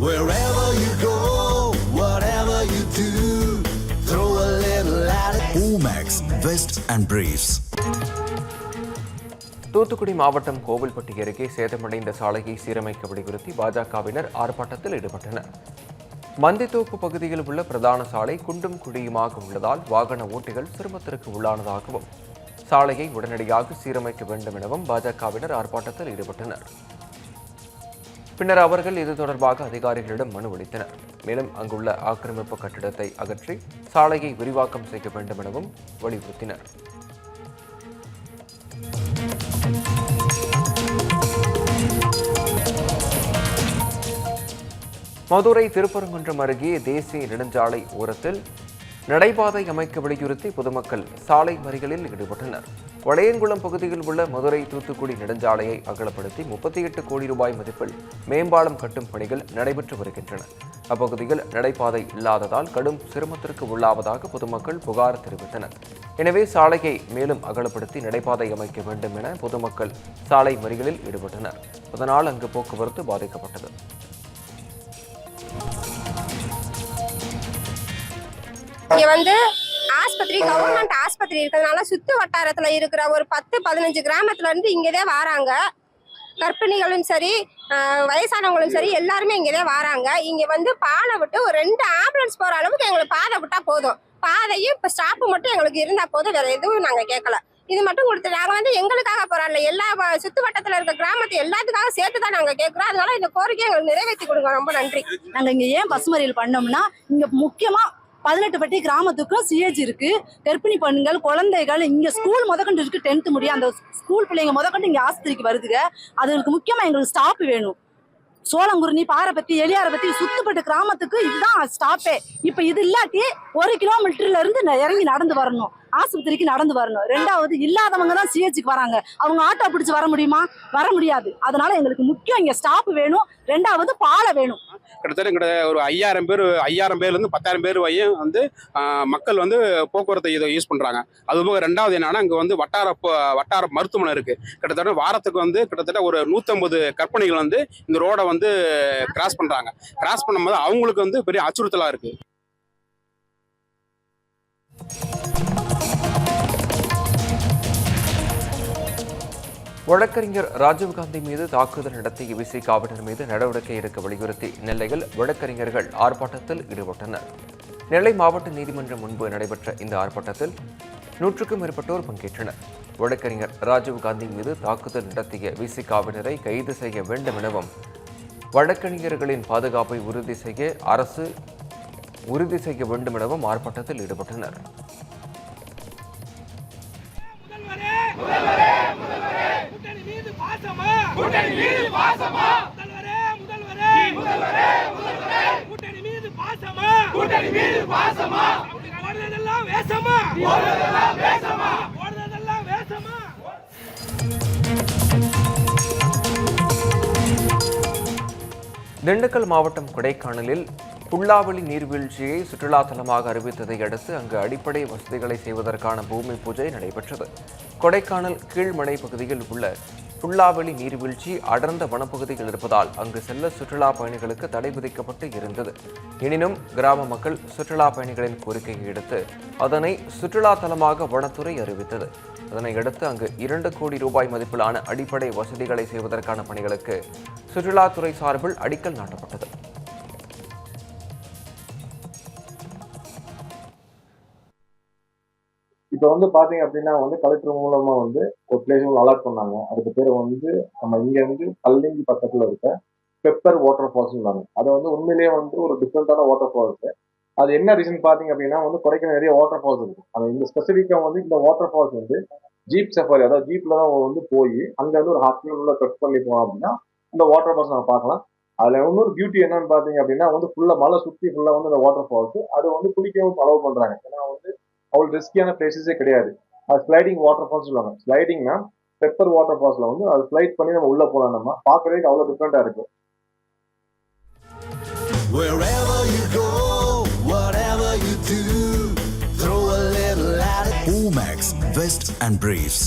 Wherever you go, whatever you do, throw a little at it. Omax, Vest and Briefs. Thoothukudi மாவட்டம் கோவில்பட்டி அருகே சேதமடைந்த சாலையை சீரமைக்க வலியுறுத்தி பாஜகவினர் ஆர்ப்பாட்டத்தில் ஈடுபட்டனர் மந்தித்தோப்பு பகுதியில் உள்ள பிரதான சாலை குண்டும் குழியுமாக உள்ளதால் வாகன ஓட்டிகள் சிரமத்திற்கு உள்ளானதாகவும் சாலையை உடனடியாக சீரமைக்க வேண்டும் எனவும் பாஜகவினர் ஆர்ப்பாட்டத்தில் ஈடுபட்டனர் பின்னர் அவர்கள் இது தொடர்பாக அதிகாரிகளிடம் மனு அளித்தனர். மேலும் அங்குள்ள ஆக்கிரமிப்பு கட்டிடத்தை அகற்றி சாலையை விரிவாக்கம் செய்ய வேண்டும் எனவும் வலியுறுத்தினர். மதுரை திருப்பரங்குன்றம் அருகே தேசிய நெடுஞ்சாலை ஓரத்தில் நடைபாதை அமைக்க வலியுறுத்தி பொதுமக்கள் சாலை மறிகளில் ஈடுபட்டனர். வளையங்குளம் பகுதியில் உள்ள மதுரை தூத்துக்குடி நெடுஞ்சாலையை அகலப்படுத்தி முப்பத்தி எட்டு கோடி ரூபாய் மதிப்பில் மேம்பாலம் கட்டும் பணிகள் நடைபெற்று வருகின்றன. அப்பகுதியில் நடைபாதை இல்லாததால் கடும் சிரமத்திற்கு உள்ளாவதாக பொதுமக்கள் புகார் தெரிவித்தனர். எனவே சாலையை மேலும் அகலப்படுத்தி நடைபாதை அமைக்க வேண்டும் என பொதுமக்கள் சாலை மறிகளில் ஈடுபட்டனர். அதனால் அங்கு போக்குவரத்து பாதிக்கப்பட்டது. இங்க வந்து ஆஸ்பத்திரி கவர்மெண்ட் ஆஸ்பத்திரி இருக்கிறதுனால சுத்து வட்டாரத்துல இருக்கிற ஒரு பத்து பதினஞ்சு கிராமத்துல இருந்து இங்கதான் வராங்க. கர்ப்பிணிகளும் சரி வயசானவங்களும் சரி எல்லாருமே இங்கதான் வராங்க. இங்க வந்து பாலை விட்டு ஒரு ரெண்டு ஆம்புலன்ஸ் போற அளவுக்கு எங்களுக்கு பாதை விட்டா போதும். பாதையும் இப்ப ஸ்டாப்பு மட்டும் எங்களுக்கு இருந்தா போதும் வேற எதுவும் நாங்க கேட்கல இது மட்டும் கொடுத்து நாங்க வந்து எங்களுக்காக போறாங்க எல்லா சுத்து வட்டத்துல இருக்க கிராமத்தை எல்லாத்துக்காக சேர்த்து தான் நாங்க கேட்கிறோம் அதனால இந்த கோரிக்கையை எங்களுக்கு நிறைவேற்றி கொடுங்க. ரொம்ப நன்றி. நாங்க இங்க ஏன் பஸ் பண்ணோம்னா இங்க முக்கியமா பதினெட்டு பட்டி கிராமத்துக்கும் சிஏஜி இருக்கு. கர்ப்பிணி பெண்கள் குழந்தைகள் இங்க ஸ்கூல் முதக்கொண்டு இருக்கு டென்த் முடியும் அந்த ஸ்கூல் பிள்ளைங்க முதக்கொண்டு இங்க ஆஸ்பத்திரிக்கு வருதுங்க. அதுகளுக்கு முக்கியமா எங்களுக்கு ஸ்டாப் வேணும். சோளங்குருணி பாறைப்பத்தி எலியாரப்பத்தி சுத்துப்பட்ட கிராமத்துக்கு இதுதான் ஸ்டாப்பே இப்ப இது இல்லாட்டி ஒரு கிலோமீட்டர்ல இருந்து இறங்கி நடந்து வரணும். ஆஸ்பத்திரிக்கு நடந்து வரணும். ரெண்டாவது இல்லாதவங்க தான் சிஹெச்சுக்கு வராங்க. அவங்க ஆட்டோ பிடிச்சி வர முடியுமா? வர முடியாது. அதனால எங்களுக்கு முக்கியம் இங்க ஸ்டாப் வேணும். ரெண்டாவது பாலை வேணும். கிட்டத்தட்ட கிட்ட ஒரு ஐயாயிரம் பேர் ஐயாயிரம் பேர்லேருந்து பத்தாயிரம் பேர் வரையும் வந்து மக்கள் வந்து போக்குவரத்தை இதை யூஸ் பண்ணுறாங்க அது போக ரெண்டாவது என்னன்னா இங்கே வந்து வட்டார வட்டார மருத்துவமனை இருக்குது கிட்டத்தட்ட வாரத்துக்கு வந்து கிட்டத்தட்ட ஒரு நூற்றம்பது கற்பனைகள் வந்து இந்த ரோடை வந்து கிராஸ் பண்ணுறாங்க கிராஸ் பண்ணும்போது அவங்களுக்கு வந்து பெரிய அச்சுறுத்தலாக இருக்குது வழக்கறிஞர் ராஜீவ்காந்தி மீது தாக்குதல் நடத்திய விசிகாவினர் மீது நடவடிக்கை எடுக்க வலியுறுத்தி நெல்லையில் வழக்கறிஞர்கள் ஆர்ப்பாட்டத்தில் ஈடுபட்டனர். நெல்லை மாவட்ட நீதிமன்றம் முன்பு நடைபெற்ற இந்த ஆர்ப்பாட்டத்தில் நூற்றுக்கும் மேற்பட்டோர் பங்கேற்றனர். வழக்கறிஞர் ராஜீவ்காந்தி மீது தாக்குதல் நடத்திய விசிகாவினரை கைது செய்ய வேண்டும் எனவும் வழக்கறிஞர்களின் பாதுகாப்பை உறுதி செய்ய அரசு உறுதி செய்ய வேண்டும் எனவும் ஆர்ப்பாட்டத்தில் ஈடுபட்டனர். கூட்டணி மீது பாசமா? முதல்வரே முதல்வரே. முதல்வரே முதல்வரே. கூட்டணி மீது பாசமா? கூட்டணி மீது பாசமா? ஓடுறதெல்லாம் வேஷமா ஓடுறதெல்லாம் வேஷமா ஓடுறதெல்லாம் வேஷமா திண்டுக்கல் மாவட்டம் கொடைக்கானலில் புல்லாவெளி நீர்வீழ்ச்சியை சுற்றுலா தலமாக அறிவித்ததை அடுத்து அங்கு அடிப்படை வசதிகளை செய்வதற்கான பூமி பூஜை நடைபெற்றது. கொடைக்கானல் கீழ்மலை பகுதியில் உள்ள புல்லாவெளி நீர்வீழ்ச்சி அடர்ந்த வனப்பகுதியில் இருப்பதால் அங்கு செல்ல சுற்றுலா பயணிகளுக்கு தடை விதிக்கப்பட்டு இருந்தது. எனினும் கிராம மக்கள் சுற்றுலா பயணிகளின் கோரிக்கையை எடுத்து அதனை சுற்றுலா தலமாக வனத்துறை அறிவித்தது. அதனை அடுத்து அங்கு இரண்டு கோடி ரூபாய் மதிப்பிலான அடிப்படை வசதிகளை செய்வதற்கான பணிகளுக்கு சுற்றுலாத்துறை சார்பில் அடிக்கல் நாட்டப்பட்டது. இப்போ வந்து பாத்தீங்க அப்படின்னா வந்து கலெக்டர் மூலமா வந்து ஒரு பிளேஸ் ஒன்று அலாட் பண்ணாங்க. அதுக்கு பேர் வந்து நம்ம இங்க இருந்து கல்லிங்கி பக்கத்துல இருக்க பெப்பர் வாட்டர் ஃபால்ஸ் அது வந்து உண்மையிலேயே வந்து ஒரு டிஃப்ரெண்டான வாட்டர் ஃபால்ஸ் அது என்ன ரீசன் பாத்தீங்க அப்படின்னா வந்து குறைக்க நிறைய வாட்டர் ஃபால்ஸ் இருக்கு. அது இந்த ஸ்பெசிஃபிக்காக வந்து இந்த வாட்டர் ஃபால்ஸ் வந்து ஜீப் சஃபாரி அதாவது ஜீப்ல தான் வந்து போய் அங்க வந்து ஒரு ஹாஸ்பிட்டல் உள்ள கட் பண்ணி போனோம் அப்படின்னா இந்த வாட்டர் ஃபால்ஸ் நம்ம பார்க்கலாம். அதுல இன்னொரு பியூட்டி என்னன்னு பாத்தீங்க அப்படின்னா வந்து ஃபுல்லா மலை சுத்தி ஃபுல்லா வந்து அந்த வாட்டர் ஃபால்ஸ் அது வந்து குளிக்கவும் அலோவ் பண்றாங்க. ஏன்னா வந்து அவ்வளவு ரிஸ்கியான பிளேசஸே கிடையாது அது ஸ்லைடிங் வாட்டர் ஃபால்ஸ் சொல்லுவாங்க ஸ்லைடிங்னா பெப்பர் வாட்டர் ஃபால்ஸ்ல வந்து அது ஸ்லைட் பண்ணி நம்ம உள்ள போலாம் நம்ம பாக்குறதுக்கு அவ்வளவு டிஃப்ரெண்டா இருக்கு Wherever you go, whatever you do, throw a little at it. Omax, Vest and Briefs.